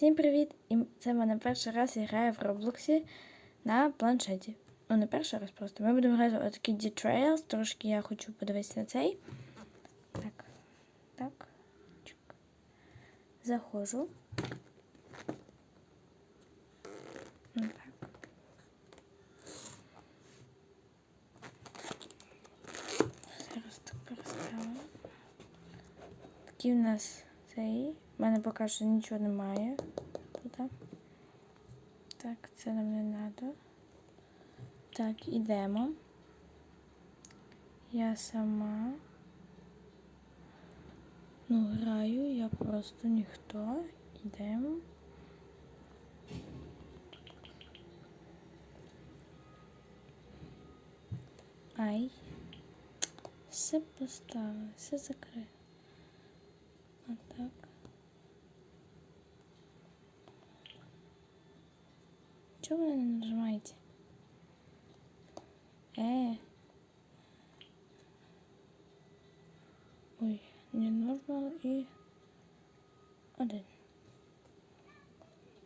Всім привіт! І це в мене перший раз я граю в Роблоксі на планшеті. Ну, не перший раз просто. Ми будемо грати отакий Dead Trails. Трошки я хочу подивитися на цей. Так. Так. Чик. Заходжу. Ну, так. Зараз так переставимо. Такий в нас цей. У мене поки що нічого немає. Тут. Так, це нам не треба. Так, ідемо. Я сама. Ну, граю, я просто ніхто. Ідемо. Ай. Все поставили, все закрили. Отак. Чого ви не нажимаєте? Е. Ой, не нормал і один.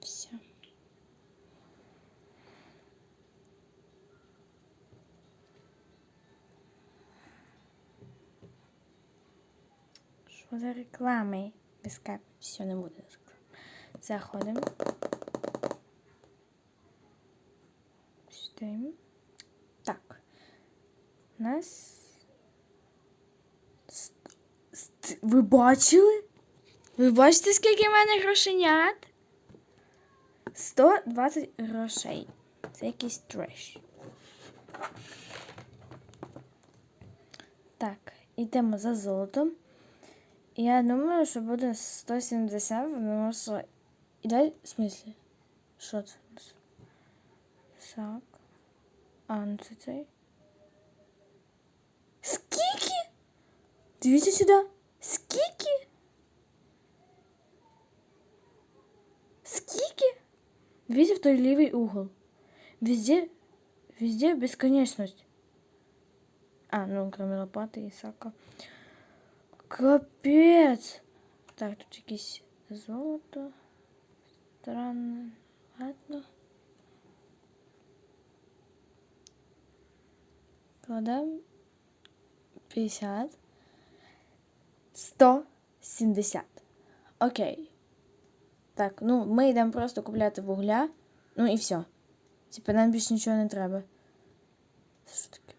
Все. Що за реклами? Без кап. Все, не буде. Заходимо. Читаємо. Так. Нас. Ви бачили? Ви бачите, скільки в мене грошенят? 120 грошей. Це якийсь треш. Так, йдемо за золотом. Я думаю, що буде 170, тому що. І дай, в смислі? Що це? Так. А, ну це цей. Скільки? Дивіться сюди. Скільки? Скільки? Дивіться в той лівий угол. Везде, везде бесконечность. А, ну, кроме лопаты и сака. Капец! Так, тут якесь золото. Странно. Ладно. Кладемо 50. 170. Окей. Так, ну ми йдемо просто купляти вугля. Ну і все. Типа нам більше нічого не треба. Що таке?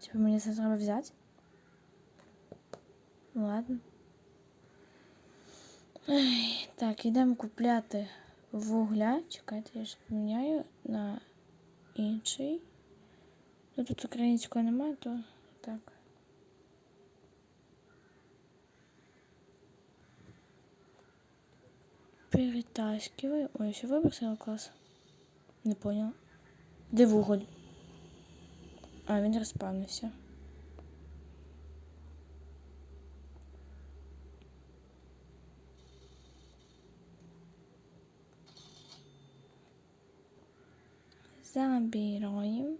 Типа мені це треба взяти? Ну ладно. Ай, так, йдемо купляти вугля. Чекайте, я ж поміняю на інший. Ну тут українського немає, то так. Перетаскиваю. Ой, еще вибросила класс. Не понял. Де вуголь? А, він розпавнився. Забираємо.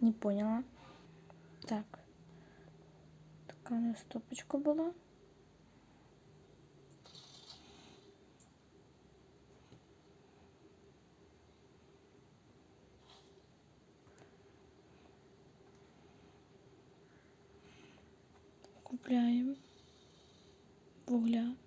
Не поняла. Так. Така у нас стопочка була. Купляємо вугля.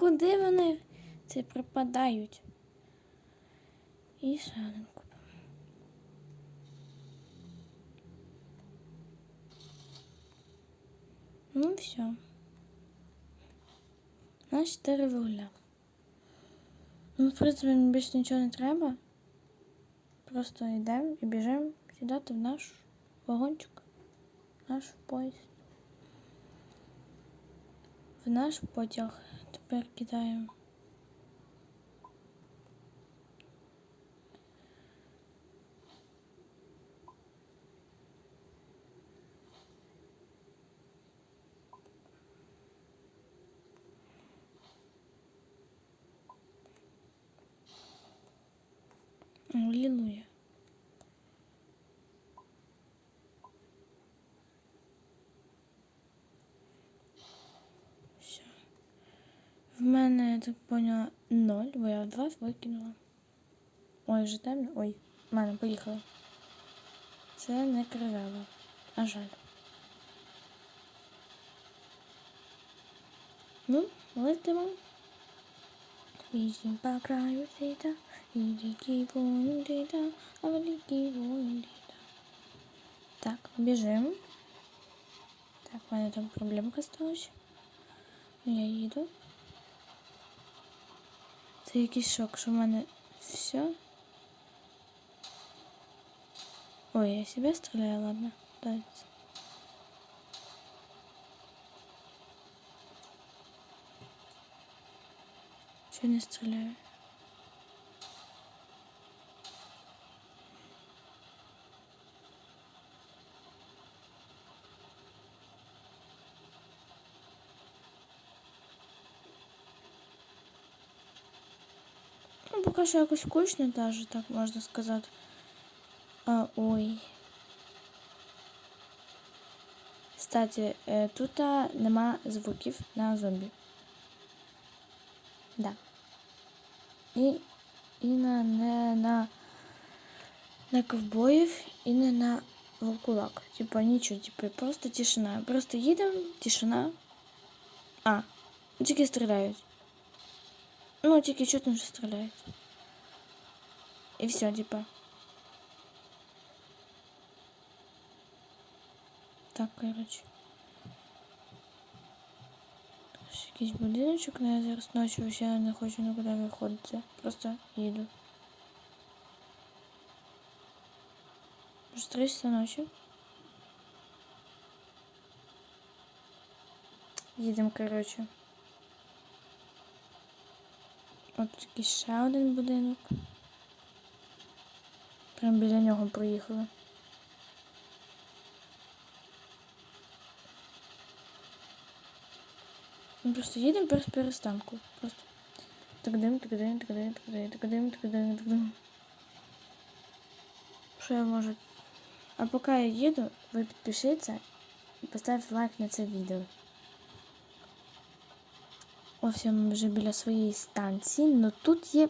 Куди вони це пропадають? І ще один купимо. Ну, все. У нас 4 вугля. Ну, в принципі, мені більше нічого не треба. Просто йдемо і біжимо сідати в наш вагончик, в наш поїзд. В наш потяг тепер кидаємо. Аллилуйя. В мене, я так поняла, ноль, бо я два викинула. Ой, вже темно. Ой, в мене поїхала. Це не кривава. А жаль. Ну, летимо. Вісім по краю світа, і ріки воїн літа, а великий воїн літа. Так, біжим. Так, в мене там проблемка сталася. Ну, я їду. Це якийсь шок, що в мене все. Ой, я себе стреляю, ладно. Дальше. Че не стреляю? Ну, поки що якось скучно даже, так можна сказати. А, ой. Кстати, е, тут а, нема звуків на зомбі. Да. І, і на, не на, на ковбоїв, і не на волкулак. Типа нічого, типа просто тишина. Просто їдемо, тишина. А, тільки стріляють. Ну, тільки чутно, що стріляють. І все, типа. Так, коротше. Ось якийсь будиночок, але я зараз ночі ще не хочу нікуди виходити. Просто їду. Вже 3 часа ночі. Їдемо, коротше. От такий ще один будинок. Прям біля нього проїхали. Ми просто їдемо без перестанку. Просто так дим, так дим, так дим, так дим, так дим, так дим, так дим. Що я можу? А поки я їду, ви підпишіться і поставте лайк на це відео. Ось я вже біля своєї станції, але тут є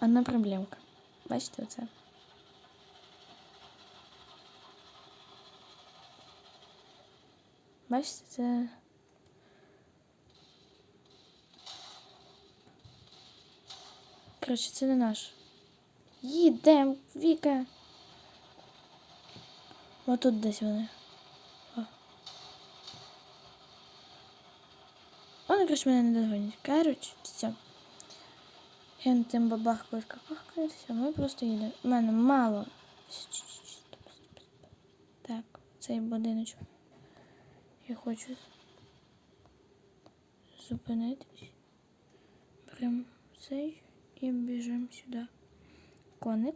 одна проблемка. Бачите оце? Бачите, це. Коротше, це не наш. Їдем, Віка. Отут десь вони. О. Вони, коротше, мене не догонять. Коротше, все. Я тим бабахкою какахкою, все, ми просто їдемо. У мене мало. Так, цей будиночок. Я хочу зупинитись. Прям цей і біжимо сюди. Коник.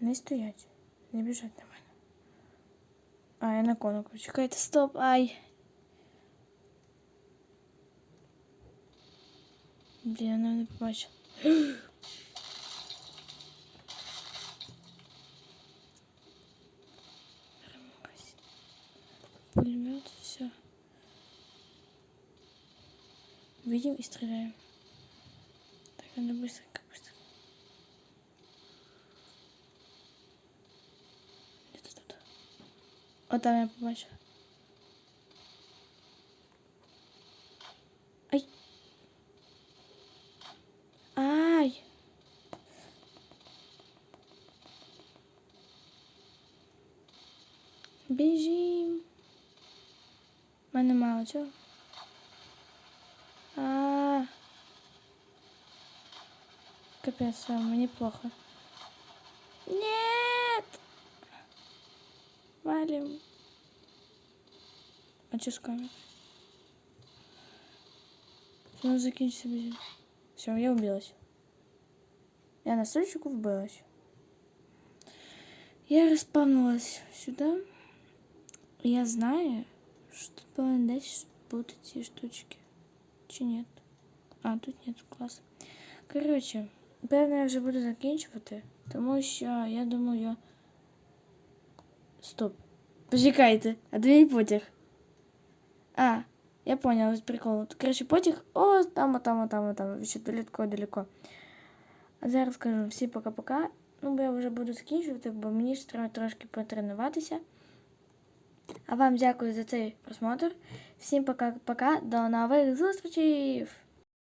Не стоять, не біжать на мене. А, я на конику. Чекайте, стоп, ай. Блін, я не побачила. Пулемет, все. Видим и стреляем. Так, надо быстренько, быстренько. Где-то тут. Вот там я побачила. У мене мало чого. А. Капец, всё, мне плохо. Нет! Валим. А что с камерой? Ну, закинься, бежим. Все, я убилась. Я на стульчику вбилась. Я распавнулась сюда. Я знаю, что тут повинні десь бути ці штучки. Чи нет? А, тут нет, клас. Коротше, певно, я вже буду закінчувати, тому що я думаю. Стоп. Почекайте, а де мій потяг? А, я поняла, прикол. Коротше, потяг. О, там, а там, а там, а там. Ще далеко, далеко. А зараз кажу всім пока-пока. Ну, бо я вже буду закінчувати, бо мені ж треба трошки потренуватися. А вам дякую за цей просмотр. Всім пока-пока. До нових зустрічей!